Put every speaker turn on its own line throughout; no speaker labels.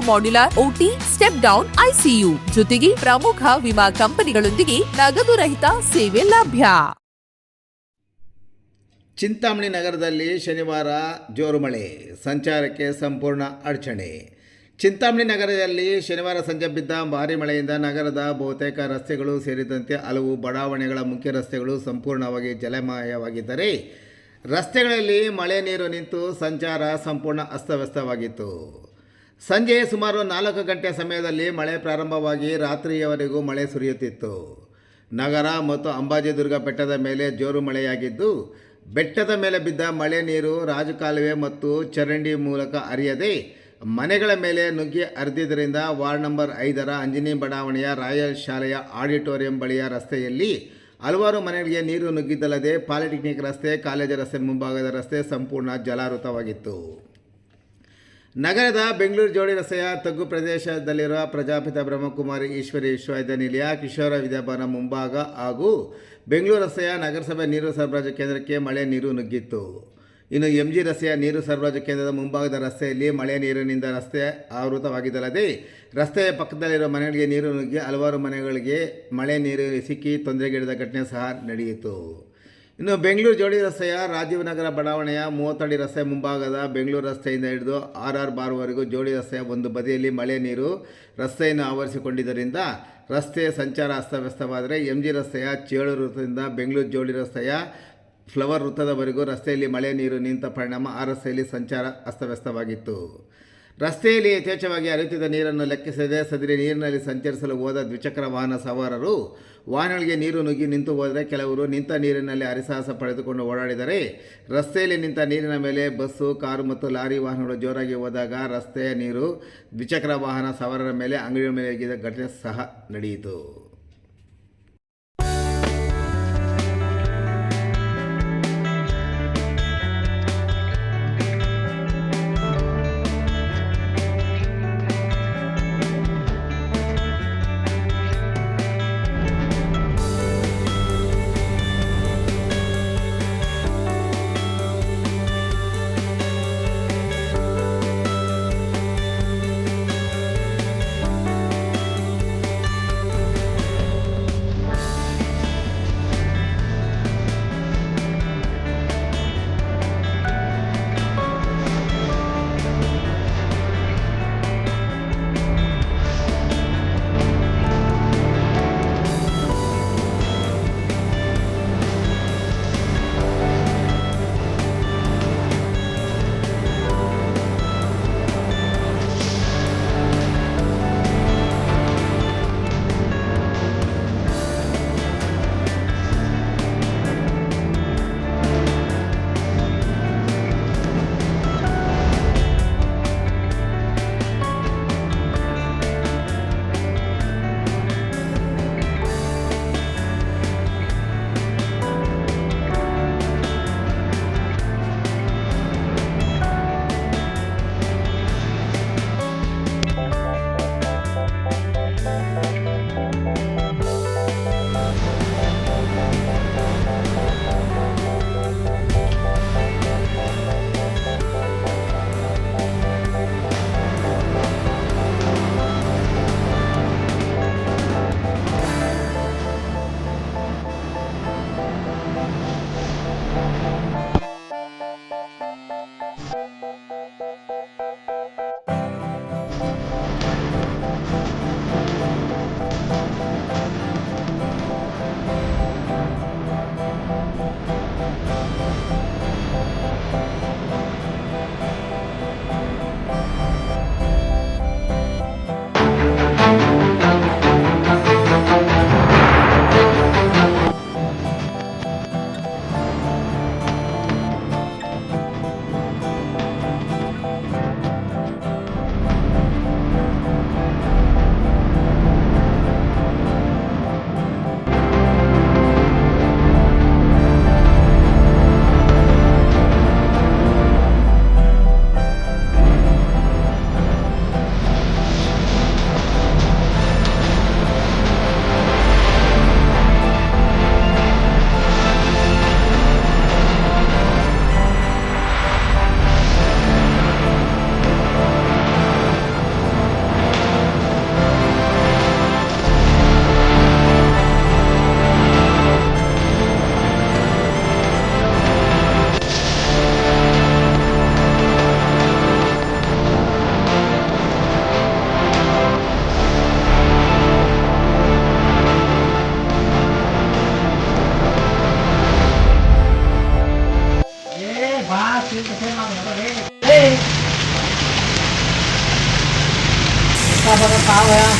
modular OT step down ICU ಜೊತೆಗೆ ಪ್ರಮುಖ ವಿಮಾ ಕಂಪನಿಗಳೊಂದಿಗೆ ನಗದು ರಹಿತ ಸೇವೆ ಲಭ್ಯ.
ಚಿಂತಾಮಣಿ ನಗರದಲ್ಲಿ ಶನಿವಾರ ಜೋರು ಮಳೆ, ಸಂಚಾರಕ್ಕೆ ಸಂಪೂರ್ಣ ಅಡಚಣೆ. ಚಿಂತಾಮಣಿ ನಗರದಲ್ಲಿ ಶನಿವಾರ ಸಂಜೆ ಬಿದ್ದ ಭಾರಿ ಮಳೆಯಿಂದ ನಗರದ ಬಹುತೇಕ ರಸ್ತೆಗಳು ಸೇರಿದಂತೆ ಹಲವು ಬಡಾವಣೆಗಳ ಮುಖ್ಯ ರಸ್ತೆಗಳು ಸಂಪೂರ್ಣವಾಗಿ ಜಲಮಯವಾಗಿದ್ದರೆ, ರಸ್ತೆಗಳಲ್ಲಿ ಮಳೆ ನೀರು ನಿಂತು ಸಂಚಾರ ಸಂಪೂರ್ಣ ಅಸ್ತವ್ಯಸ್ತವಾಗಿತ್ತು. ಸಂಜೆ ಸುಮಾರು ನಾಲ್ಕು ಗಂಟೆ ಸಮಯದಲ್ಲಿ ಮಳೆ ಪ್ರಾರಂಭವಾಗಿ ರಾತ್ರಿಯವರೆಗೂ ಮಳೆ ಸುರಿಯುತ್ತಿತ್ತು. ನಗರ ಮತ್ತು ಅಂಬಾಜಿದುರ್ಗ ಬೆಟ್ಟದ ಮೇಲೆ ಜೋರು ಮಳೆಯಾಗಿದ್ದು, ಬೆಟ್ಟದ ಮೇಲೆ ಬಿದ್ದ ಮಳೆ ನೀರು ರಾಜಕಾಲುವೆ ಮತ್ತು ಚರಂಡಿ ಮೂಲಕ ಹರಿಯದೆ, ಮನೆಗಳ ಮೇಲೆ ನುಗ್ಗಿ ಅರಿದಿದ್ದರಿಂದ ವಾರ್ಡ್ ನಂಬರ್ ಐದರ ಅಂಜನಿ ಬಡಾವಣೆಯ ರಾಯಲ್ ಶಾಲೆಯ ಆಡಿಟೋರಿಯಂ ಬಳಿಯ ರಸ್ತೆಯಲ್ಲಿ ಹಲವಾರು ಮನೆಗಳಿಗೆ ನೀರು ನುಗ್ಗಿದ್ದಲ್ಲದೆ ಪಾಲಿಟೆಕ್ನಿಕ್ ರಸ್ತೆ, ಕಾಲೇಜು ರಸ್ತೆ, ಮುಂಭಾಗದ ರಸ್ತೆ ಸಂಪೂರ್ಣ ಜಲಾವೃತವಾಗಿತ್ತು. ನಗರದ ಬೆಂಗಳೂರು ಜೋಡಿ ರಸ್ತೆಯ ತಗ್ಗು ಪ್ರದೇಶದಲ್ಲಿರುವ ಪ್ರಜಾಪಿತ ಬ್ರಹ್ಮಕುಮಾರಿ ಈಶ್ವರಿ ವಿಶ್ವವಿದ್ಯಾನಿಲಯ, ಕಿಶೋರ ವಿದ್ಯಾಭವನ ಮುಂಭಾಗ ಹಾಗೂ ಬೆಂಗಳೂರು ರಸ್ತೆಯ ನಗರಸಭೆ ನೀರು ಸರಬರಾಜು ಕೇಂದ್ರಕ್ಕೆ ಮಳೆ ನೀರು ನುಗ್ಗಿತ್ತು. ಇನ್ನು ಎಂ ಜಿ ರಸ್ತೆಯ ನೀರು ಸರಬರಾಜು ಕೇಂದ್ರದ ಮುಂಭಾಗದ ರಸ್ತೆಯಲ್ಲಿ ಮಳೆ ನೀರಿನಿಂದ ರಸ್ತೆ ಆವೃತವಾಗಿದ್ದಲ್ಲದೆ ರಸ್ತೆಯ ಪಕ್ಕದಲ್ಲಿರುವ ಮನೆಗಳಿಗೆ ನೀರು ನುಗ್ಗಿ ಹಲವಾರು ಮನೆಗಳಿಗೆ ಮಳೆ ನೀರು ಸಿಕ್ಕಿ ತೊಂದರೆಗೀಡಿದ ಘಟನೆ ಸಹ ನಡೆಯಿತು. ಇನ್ನು ಬೆಂಗಳೂರು ಜೋಡಿ ರಸ್ತೆಯ ರಾಜೀವ್ ನಗರ ಬಡಾವಣೆಯ ಮೂವತ್ತಡಿ ರಸ್ತೆ ಮುಂಭಾಗದ ಬೆಂಗಳೂರು ರಸ್ತೆಯಿಂದ ಹಿಡಿದು ಆರ್ ಆರ್ ಬಾರ್ವರೆಗೂ ಜೋಡಿ ರಸ್ತೆಯ ಒಂದು ಬದಿಯಲ್ಲಿ ಮಳೆ ನೀರು ರಸ್ತೆಯನ್ನು ಆವರಿಸಿಕೊಂಡಿದ್ದರಿಂದ ರಸ್ತೆ ಸಂಚಾರ ಅಸ್ತವ್ಯಸ್ತವಾದರೆ ಎಂ ಜಿ ರಸ್ತೆಯ ಚೇಳು ವೃತ್ತದಿಂದ ಬೆಂಗಳೂರು ಜೋಡಿ ರಸ್ತೆಯ ಫ್ಲವರ್ ವೃತ್ತದವರೆಗೂ ರಸ್ತೆಯಲ್ಲಿ ಮಳೆ ನೀರು ನಿಂತ ಪರಿಣಾಮ ಆ ರಸ್ತೆಯಲ್ಲಿ ಸಂಚಾರ ಅಸ್ತವ್ಯಸ್ತವಾಗಿತ್ತು. ರಸ್ತೆಯಲ್ಲಿ ಯಥೇಚ್ಛವಾಗಿ ಹರಿಯುತ್ತಿದ್ದ ನೀರನ್ನು ಲೆಕ್ಕಿಸದೆ ಸದರಿ ನೀರಿನಲ್ಲಿ ಸಂಚರಿಸಲು ಹೋದ ದ್ವಿಚಕ್ರ ವಾಹನ ಸವಾರರು ವಾಹನಗಳಿಗೆ ನೀರು ನುಗ್ಗಿ ನಿಂತು ಹೋದರೆ ಕೆಲವರು ನಿಂತ ನೀರಿನಲ್ಲಿ ಹರಿಸಾಹಸ ಪಡೆದುಕೊಂಡು ಓಡಾಡಿದರೆ, ರಸ್ತೆಯಲ್ಲಿ ನಿಂತ ನೀರಿನ ಮೇಲೆ ಬಸ್ಸು, ಕಾರು ಮತ್ತು ಲಾರಿ ವಾಹನಗಳು ಜೋರಾಗಿ ಹೋದಾಗ ರಸ್ತೆಯ ನೀರು ದ್ವಿಚಕ್ರ ವಾಹನ ಸವಾರರ ಮೇಲೆ ಅಂಗಡಿಯ ಮೇಲೆ ಎಗಿದ ಘಟನೆ ಸಹ ನಡೆಯಿತು.
belakang ya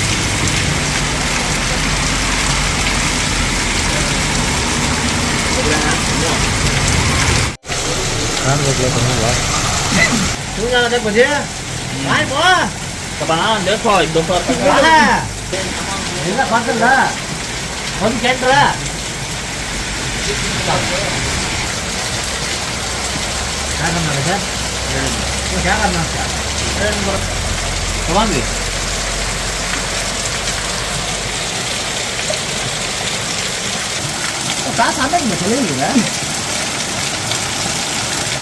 kan gue
lah dia
ini lah kau di kan mana mana
kan
咱三个一起来录